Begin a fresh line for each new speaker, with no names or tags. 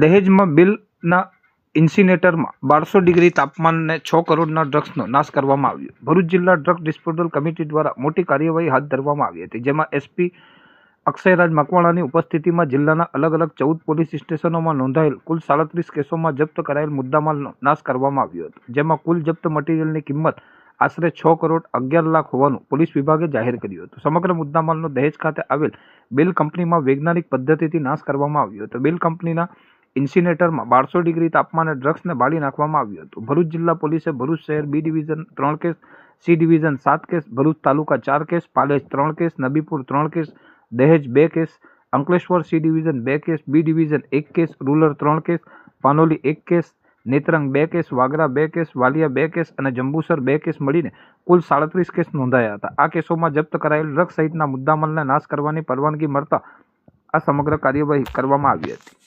દહેજમાં બિલના ઇન્સિનેટરમાં બારસો ડિગ્રી તાપમાનને છ કરોડના ડ્રગ્સનો નાશ કરવામાં આવ્યો. ભરૂચ જિલ્લા ડ્રગ ડિસ્પોઝલ કમિટી દ્વારા મોટી કાર્યવાહી હાથ ધરવામાં આવી હતી, જેમાં એસપી અક્ષયરાજ મકવાણાની ઉપસ્થિતિમાં જિલ્લાના અલગ અલગ ચૌદ પોલીસ સ્ટેશનોમાં નોંધાયેલ કુલ સાડત્રીસ કેસોમાં જપ્ત કરાયેલ મુદ્દામાલનો નાશ કરવામાં આવ્યો હતો, જેમાં કુલ જપ્ત મટીરિયલની કિંમત આશરે છ કરોડ અગિયાર લાખ હોવાનું પોલીસ વિભાગે જાહેર કર્યું હતું. સમગ્ર મુદ્દામાલનો દહેજ ખાતે આવેલ બિલ કંપનીમાં વૈજ્ઞાનિક પદ્ધતિથી નાશ કરવામાં આવ્યો હતો. બિલ કંપનીના ઇન્સિનેટરમાં બારસો ડિગ્રી તાપમાને ડ્રગ્સને બાળી નાખવામાં આવ્યું હતું. ભરૂચ જિલ્લા પોલીસે ભરૂચ શહેર બી ડિવિઝન ત્રણ કેસ, સી ડિવિઝન સાત કેસ, ભરૂચ તાલુકા ચાર કેસ, પાલેજ ત્રણ કેસ, નબીપુર ત્રણ કેસ, દહેજ બે કેસ, અંકલેશ્વર સી ડિવિઝન બે કેસ, બી ડિવિઝન એક કેસ, રૂરલ ત્રણ કેસ, પાનોલી એક કેસ, નેત્રંગ બે કેસ, વાગરા બે કેસ, વાલિયા બે કેસ અને જંબુસર બે કેસ મળીને કુલ સાડત્રીસ કેસ નોંધાયા હતા. આ કેસોમાં જપ્ત કરાયેલ ડ્રગ્સ સહિતના મુદ્દામાલને નાશ કરવાની પરવાનગી મળતા આ સમગ્ર કાર્યવાહી કરવામાં આવી હતી.